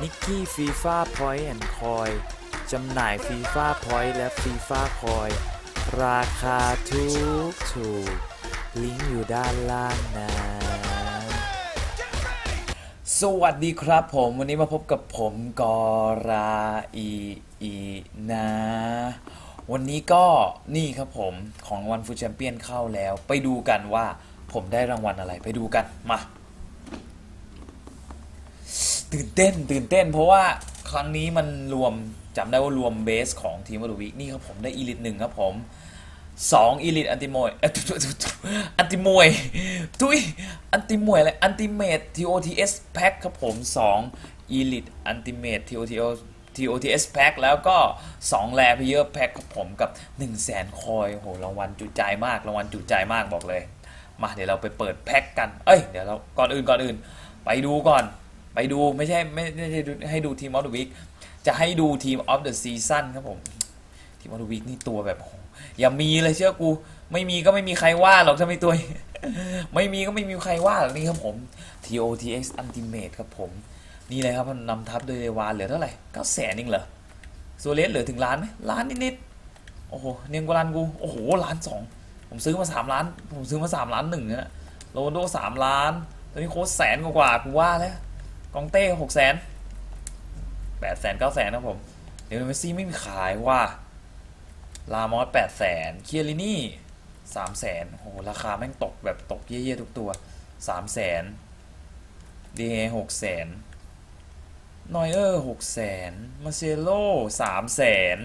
นิกกี้ฟีฟ่าพอยต์แอนด์คอยจำหน่ายฟีฟ่าพอยต์และฟีฟ่าคอยราคาถูกถูกลิงก์อยู่ด้านล่างนะ สวัสดีครับผมวันนี้มาพบกับผมกอราอีอีนะ วันนี้ก็นี่ครับผมของรางวัลฟูแชมเปี้ยนเข้าแล้ว ไปดูกันว่าผมได้รางวัลอะไรไปดูกันมา ตื่นเต้นตื่นเต้น เพราะว่าครั้งนี้มันรวมจำได้ว่ารวมเบสของทีมวัตวิกนี่ครับผมได้อีลิทหนึ่งครับผมสองอีลิทอันติมวยเอ้ยทุทุทุอันติมวยทุยอันติมวยอะไรอันติเมท TOTS Pack ครับผมสองอีลิทอันติเมท TOTS TOTS Pack แล้วก็ 2 แลพเยอร์แพ็คครับผมกับ 1 0 0 0 0แสนคอยโหรางวัลจุใจมากรางวัลจุใจมากบอกเลย มาเดี๋ยวเราไปเปิดแพ็คกัน เอ้ย เดี๋ยวเราก่อนอื่นก่อนอื่น ไปดูก่อน ไปดูไม่ใช่ไม่ไม่ใช่ให้ดูทีมออฟเดอะวีคจะให้ดูทีมออฟเดอะซีซั่นครับผมทีมออฟเดอะวีคนี่ตัวแบบอย่ามีเลยเชื่อกู ไม่มีก็ไม่มีใครว่าหรอกถ้าไม่ตัว ไม่มีก็ไม่มีใครว่าหรอกนี่ครับผม TOTX Ultimate ครับผม นี่เลยครับมันนำทัพโดยเรวานเหลือเท่าไหร่เก้าแสนเองเหรอโซเลสเหลือถึงล้านไหมล้านนิดๆโอ้โหเนียงกว่าล้านกูโอ้โหล้านสองผมซื้อมาสามล้าน ผมซื้อมาสามล้านหนึ่งนะโรนโดสามล้านตอนนี้โค้ชแสนกว่ากูว่าแล้ว กองเต้หกแสนแปดแสนเก้าแสนนะผมเดี๋ยวเมสซี่ไม่มีขายว่าลามอสแปดแสนเคียรินี่สามแสนโหราคาแม่งตกแบบตกเยี่ยๆทุกตัวสามแสนดีเอหกแสนนอยเออร์หกแสนมาเซโลสามแสน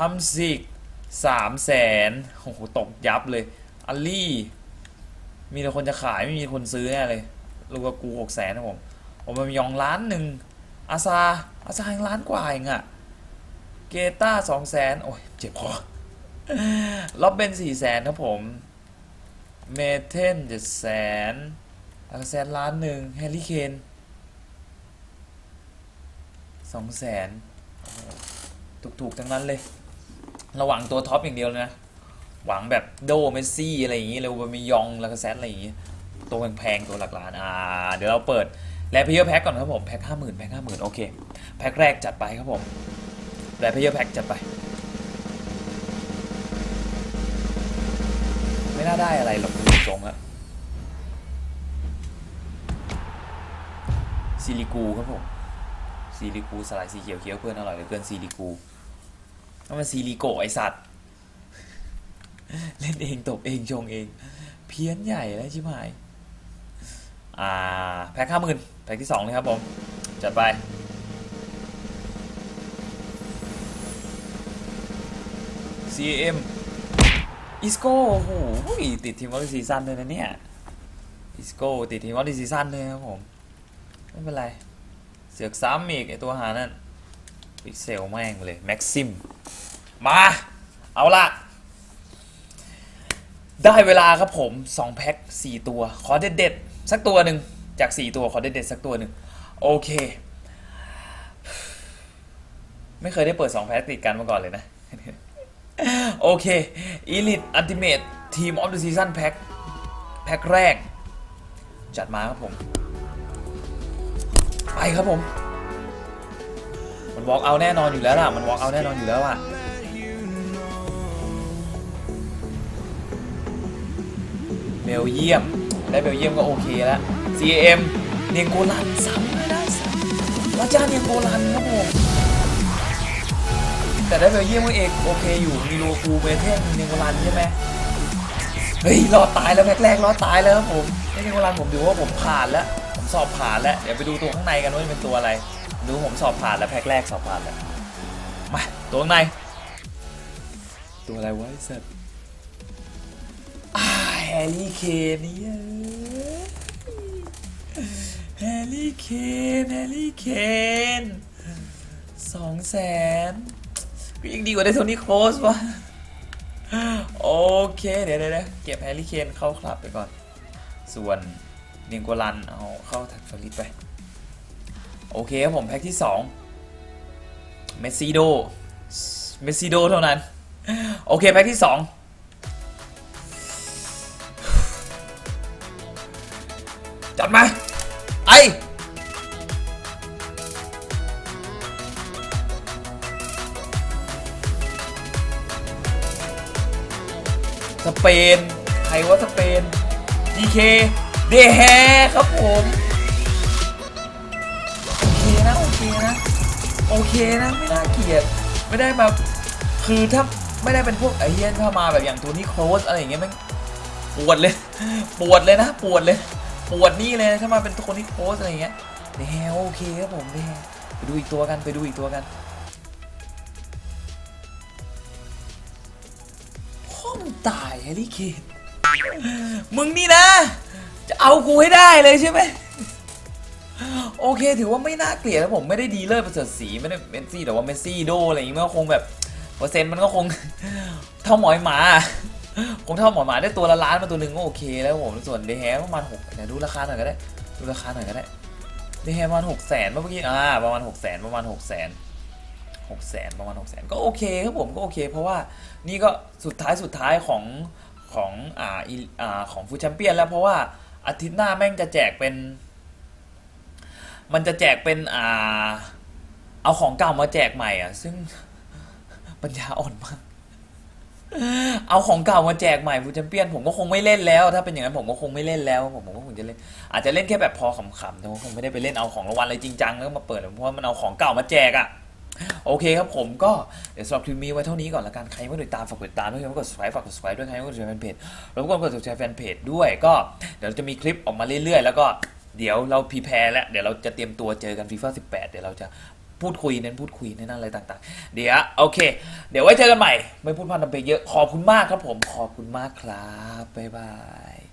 ฮัมซิกสามแสนโอ้โหตกยับเลยอัลลี่ มีแต่คนจะขายไม่มีคนซื้อแน่เลยลูกากูหกแสนนะผม ผมมันยองล้านหนึ่งอาซาอาซายังล้านกว่าเองอะเกต้าสองแสนโอ้ยเจ็บคอล็อบเบนสี่แสนครับผม เมเทนเจ็ดแสนลักแสนล้านหนึ่งแฮร์รี่เคนสองแสนถูกๆทั้งนั้นเลย ระหว่างตัวท็อปอย่างเดียวเลยนะ หวังแบบโดเมสซี่อะไรอย่างงี้เลยบามียองลักแสนอะไรอย่างงี้ ตัวแพงๆตัวหลักล้านอ่า เดี๋ยวเราเปิด แรปเพเยอร์แพ็กก่อนครับผม แพ็กห้าหมื่นแพ็กห้าหมื่นโอเค แพ็กแรกจัดไปครับผมแรปเพเยอร์แพ็กจัดไป ไม่น่าได้อะไรหรอกดูทรงอะซิลิกูครับผมซิลิกูสลายสีเขียวเขียวเพื่อนอร่อยเหลือเกินซิลิกูนั่นมันซิลิโกไอสัตว์ เล่นเองตบเองชงเอง เพี้ยนใหญ่แล้วชิบหาย อ่า แพ็คห้าหมื่น แพ็คที่สองเลยครับผม จัดไป CM อิสโก้โอ้โหติดทีมวอลเลย์ซีซั่นเลยนะเนี่ยอิสโก้ติดทีมวอลเลย์ซีซั่นเลยครับผม ไม่เป็นไร เสือกซ้ำอีกไอตัวหานั่นพิกเซลแม่งเลยแม็กซิม มา เอาละได้เวลาครับผม 2 แพ็ค 4 ตัว ขอเด็ด ๆ สักตัวหนึ่ง จาก 4 ตัวขอเด็ดๆสักตัวหนึ่งโอเค ไม่เคยได้เปิด 2 แพ็คติดกันมาก่อนเลยนะ โอเค Elite Ultimate Team of the Season Pack แพ็คแรก จัดมาครับผม ไปครับผม มัน walk out แน่นอนอยู่แล้วล่ะ มัน walk out แน่นอนอยู่แล้วอะเบลเยียม ได้เบลเยียมก็โอเคแล้ว CM เนียงโกลันซ้ำไม่ได้ซ้ำราชาเนียงโกลันครับผมแต่ได้เบลเยียมก็เอกโอเคอยู่มีโลคูเบเทนเนียงโกลันใช่ไหมเฮ้ยรอดตายแล้วแพ็กแรกรอดตายแล้วครับผมเนียงโกลันผมดูว่าผมผ่านแล้วผมสอบผ่านแล้วเดี๋ยวไปดูตัวข้างในกันว่าจะเป็นตัวอะไรดูผมสอบผ่านแล้วแพ็กแรกสอบผ่านแล้วมาตัวข้างในตัวอะไรวะไอ้สัตว์อ่าแฮร์รี่เคนเนี่ย ร์รี่เคนแฮร์รี่เคนสองแสนก็ยังดีกว่าได้โทนี่โคสวะโอเค เดี๋ยวเดี๋ยวเดี๋ยวเก็บแฮร์รี่เคนเข้าคลับไปก่อน ส่วนเนียงกลันเอาเข้าทัดฟลิตไป โอเคครับผม แพ็คที่ 2 เมสซิโด เมสซิโดเท่านั้น โอเค แพ็คที่ 2จัดมา ไป สเปน ใครว่าสเปนดีเคเดแฮครับผมโอเคนะ โอเคนะ โอเคนะ ไม่น่าเกลียด ไม่ได้แบบคือถ้าไม่ได้เป็นพวกไอเฮียนถ้ามาแบบอย่างตัวนี้โคลสอะไรอย่างเงี้ยมันปวดเลย ปวดเลยนะ ปวดเลย ปวดนี่เลยถ้ามาเป็นตัวนี้โครสอะไรอย่างเงี้ยเดแฮโอเคครับผมเดแฮไปดูอีกตัวกันไปดูอีกตัวกันพ่อมึงตายแฮร์รี่เคนมึงนี่นะ จะเอากูให้ได้เลยใช่ไหมโอเค ถือว่าไม่น่าเกลียดนะผมไม่ได้ดีเลิศประเสริฐสีไม่ได้เมสซี่แต่ว่าเมสซี่โดอะไรอย่างเงี้มันก็คงแบบเปอร์เซ็นต์มันก็คงเท่าหมอยหมา คงเท่าหมอยหมาได้ตัวละล้านมาตัวหนึ่งก็โอเคแล้วผมส่วนเดแฮประมาณหกเดี๋ยวดูราคาหน่อยก็ได้ดูราคาหน่อยก็ได้เดแฮประมาณหกแสนเมื่อกี้อ่าประมาณหกแสนประมาณหกแสนหกแสนประมาณหกแสนก็โอเคครับผมก็โอเค เพราะว่านี่ก็สุดท้ายสุดท้ายของของอ่าอ่าของฟูแชมเปี้ยนแล้วเพราะว่าอาทิตย์หน้าแม่งจะแจกเป็น มันจะแจกเป็นอ่าเอาของเก่ามาแจกใหม่อะ ซึ่งปัญญาอ่อนมาก เอาของเก่ามาแจกใหม่ฟูแชมเปี้ยนผมก็คงไม่เล่นแล้ว ถ้าเป็นอย่างนั้นผมก็คงไม่เล่นแล้วผมผมก็คงจะเล่น อาจจะเล่นแค่แบบพอขำๆแต่ว่าคงไม่ได้ไปเล่นเอาของรางวัลอะไรจริงจังแล้วมาเปิดเพราะว่ามันเอาของเก่ามาแจกอะโอเคครับผมก็เดี๋ยวสำหรับคลิปนี้ไว้เท่านี้ก่อนละกันใครไม่ติดตามฝากกดติดตามด้วยครไม่กด subscribe ฝากกด subscribe ด้วยใครไม่กด subscribe แฟนเพจแล้วก็กด subscribe แฟนเพจด้วยก็เดี๋ยวเราจะมีคลิปออกมาเรื่อยๆ แล้วก็เดี๋ยวเราพรีแพร์แล้วเดี๋ยวเราจะเตรียมตัวเจอกันฟีฟ่า18 เดี๋ยวเราจะ พูดคุยเน้นพูดคุยเน้นอะไรต่างๆ เดี๋ยวโอเค เดี๋ยวไว้เจอกันใหม่ ไม่พูดพันธำเพลงเยอะ ขอบคุณมากครับผม ขอบคุณมากครับ บ๊ายบาย